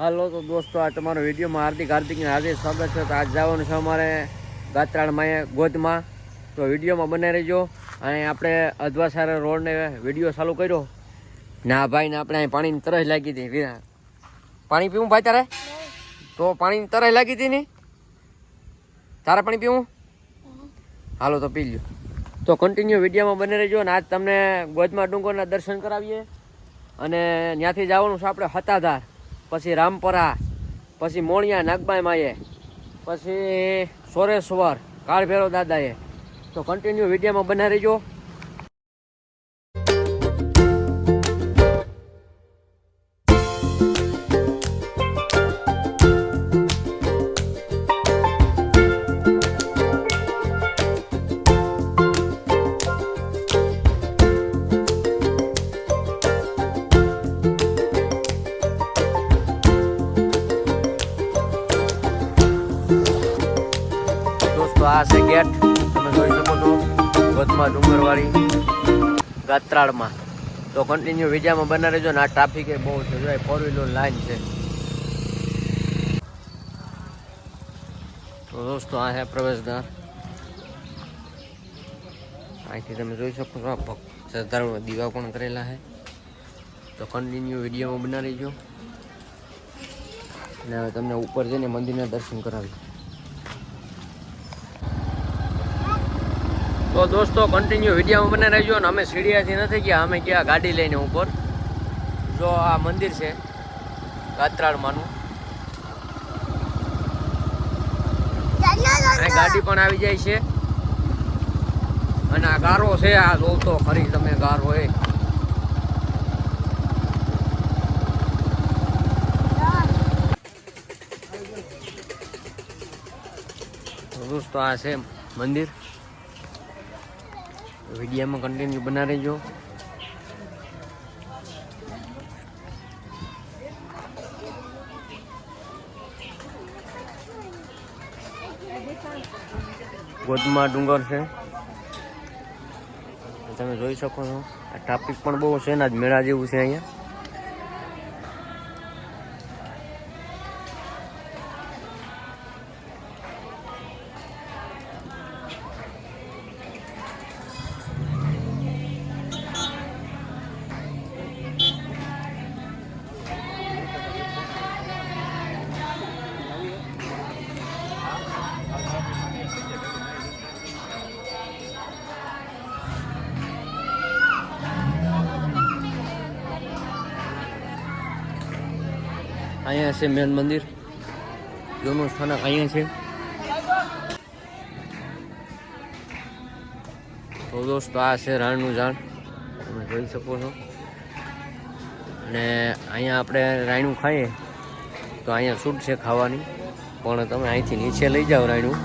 હાલો તો દોસ્તો, આ તમારો વિડીયોમાં હાર્દિક હાર્દિક હાર્દિક સ્વાગત છે. તો આજ જવાનું છે અમારે ગાત્રાળમાં ગોધમાં તો વિડીયોમાં બને રહેજો. અને આપણે અધવાસારા રોડને વીડિયો ચાલુ કર્યો. ના ભાઈ ને આપણે અહીં પાણીની તરસ લાગી હતી. વીરા પાણી પીવું ભાઈ તારે? તો પાણીની તરસ લાગી હતી ને? તારે પાણી પીવું? હાલો તો પી લ્યો. તો કન્ટિન્યુ વિડીયોમાં બને રહેજો અને આજ તમને ગોધમાં ડુંગરના દર્શન કરાવીએ. અને ત્યાંથી જવાનું છે આપણે હતાધાર. પછી રામપરા, પછી મોણિયા નાગબાઈ માએ, પછી સોરેશ્વર કાળભેરો દાદાએ. તો કન્ટિન્યુ વિડીયોમાં બના રહેજો. ગેટ તમે જોઈ શકો છો, વધમાં ડુંગરવાળી ગાત્રાળમાં. તો કન્ટિન્યુ વિજામાં બના રહેજો ને આ ટ્રાફિક એ બહુ છે. ફોર વ્હીલર લાઈન છે. તો દોસ્તો, આ છે પ્રવેશદ્વાર. અહીંથી તમે જોઈ શકો છો, આ દીવા પણ કરેલા છે. તો કન્ટિન્યુ વિડીયોમાં બના રહેજો. અને હવે તમને ઉપર જઈને મંદિરના દર્શન કરાવી તો દોસ્તો કન્ટિન્યુ વિડીયોમાં બને રહેજો ને અમે સીડિયાથી નથી ગયા, અમે ગયા ગાડી લઈને ઉપર. જો આ મંદિર છે, ગાત્રાળમાંનું. ગાડી પણ આવી જાય છે. અને આ ગારો છે, આ જો તો ખરી તમે ગારો એ. દોસ્તો, આ છે મંદિર. વિડીયોમાં કન્ટિન્યુ બના રહેજો. ગોધમાં ડુંગર છે. તમે જોઈ શકો છો. આ ટ્રાફિક પણ બહુ છે ને જ મેળા જેવું છે અહીંયા. અહીંયા છે મેન મંદિર. જૂનું સ્થાનક અહીંયા છે. તો દોસ્તો, આ છે રાણનું ઝાડ. તમે જોઈ શકો છો. અને અહીંયા આપણે રાયણું ખાઈએ. તો અહીંયા છૂટ છે ખાવાની. પણ તમે અહીંથી નીચે લઈ જાઓ રાયણું.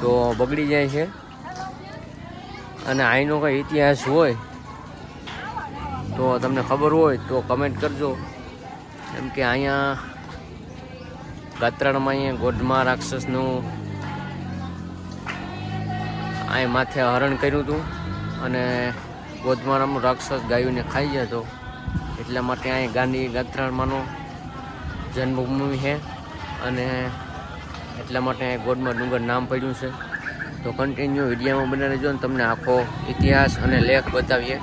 તો બગડી જાય છે. અને અહીંનો કંઈ ઇતિહાસ હોય, તો તમને ખબર હોય, તો કમેન્ટ કરજો. એમ કે અહીંયા ગાત્રાળમાં અહીંયા ગોઢમાં રાક્ષસનું અહીં માથે હરણ કર્યું હતું અને ગોધમારામાં રાક્ષસ ગાયોને ખાઈ જતો એટલા માટે અહીં ગાંધી ગાત્રાણમાંનો જન્મભૂમિ છે અને એટલા માટે અહીં ગોડમાં ડુંગર નામ પડ્યું છે. તો કન્ટિન્યુ વિડીયામાં બને રહેજો અને તમને આખો ઇતિહાસ અને લેખ બતાવીએ.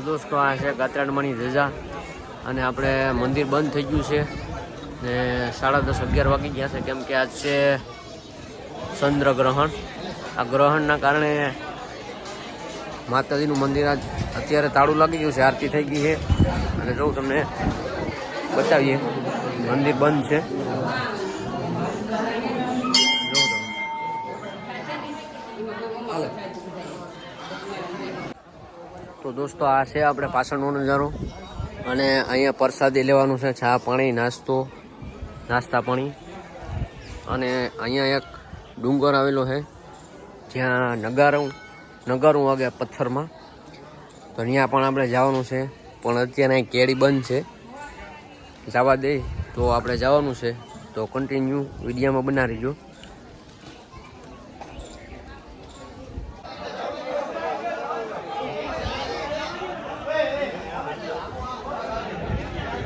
દોસ્તો, આ છે ગાત્રાણમાંની ધજા. અને આપણે મંદિર બંધ થઈ ગયું છે. ને સાડા દસ અગિયાર વાગી ગયા છે, કેમ કે આજ છે ચંદ્રગ્રહણ આ ગ્રહણના કારણે માતાજીનું મંદિર આજ અત્યારે તાળું લાગી ગયું છે, આરતી થઈ ગઈ છે. અને જોઉં તમને બતાવીએ, મંદિર બંધ છે. જોઉં તમે. તો દોસ્તો આ છે આપણે પાછળનો નજારો. અને અહીંયા પ્રસાદી લેવાનું છે ચા પાણી, નાસ્તો, નાસ્તા પાણી. અને અહીંયા એક ડુંગર આવેલો છે, જ્યાં નગારું નગારું વાગે પથ્થરમાં. તો અહીંયા પણ આપણે જવાનું છે, પણ અત્યારે અહીં કેળી બંધ છે. જવા દે, તો આપણે જવાનું છે. તો કન્ટિન્યુ વિડીયોમાં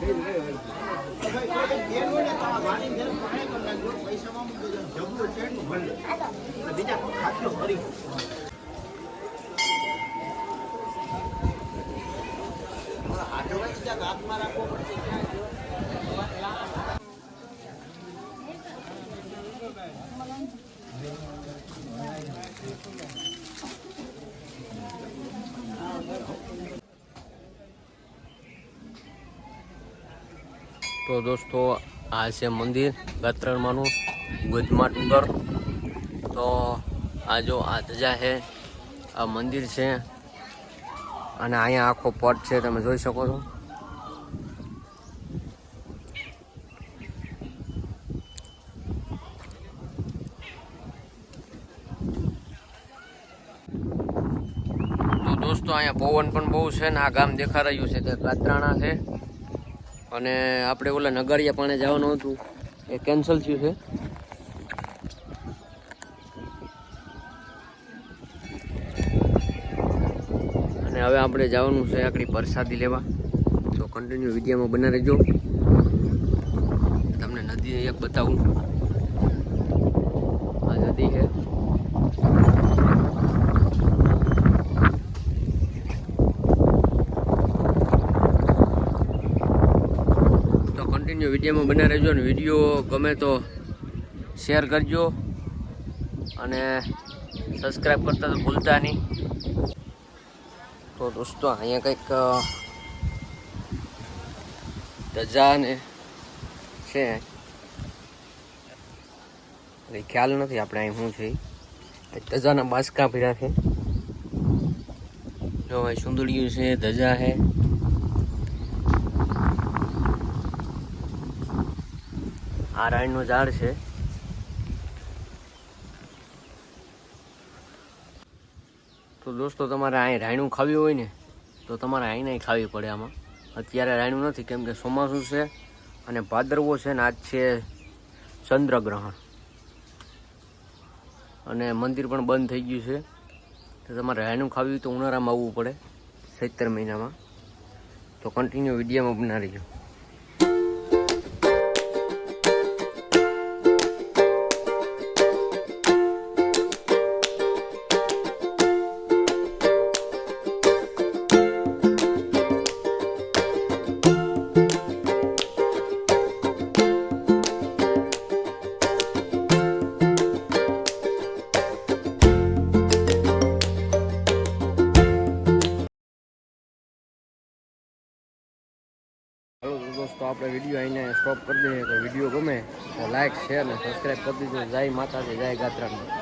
બનાવી રહીજો તો દોસ્તો, આ છે મંદિર ગત્રણમાંનું ગુજમાં ડુંગર તો આ જો આ ધજા છે, આ મંદિર છે. અને અહીંયા આખો પટ છે, તમે જોઈ શકો છો. દોસ્તો, અહીંયા પવન પણ બહુ છે ને આ ગામ દેખા રહ્યું છે તે ગાત્રાણા છે. અને આપણે ઓલા નગરિયા પાણે જવાનું હતું. એ કેન્સલ થયું છે. અને હવે આપણે જવાનું છે આકડી પ્રસાદી લેવા. તો કન્ટિન્યુ વિડીયોમાં બના રહેજો. તમને નદી એક બતાવું આ નદી છે તો કન્ટિન્યુ વિડીયોમાં બના રહેજો અને વીડિયો ગમે તો શેર કરજો અને સબસ્ક્રાઈબ કરતા તો ભૂલતા નહીં. તો દોસ્તો, અહીંયા કંઈક ધજાને છે. એ ખ્યાલ નથી આપણે અહીં શું છે. ધજાના બાસકા ભીડા છે. જો ભાઈ સુંદરિયું છે, ધજા છે. આ રાયણનું ઝાડ છે. તો દોસ્તો, તમારે અહીં રાયણું ખાવી હોય ને, તો તમારે અહીં નહીં ખાવી પડે આમાં. અત્યારે રાયણું નથી, કેમ કે ચોમાસું છે અને ભાદરવો છે ને આજ છે ચંદ્રગ્રહણ. અને મંદિર પણ બંધ થઈ ગયું છે. તો તમારે રાયણું ખાવી તો ઉનાળામાં આવવું પડે સત્તર મહિનામાં. તો કન્ટિન્યુ વિડીયોમાં બનાવી રહીજો. વીડિયો અહીંયા સ્ટોપ કરી દઈએ તો વીડિયો ગમે તો લાઈક શેર અને સબસ્ક્રાઈબ કરી દીધો જય માતાજી, જય ગાત્રામાં.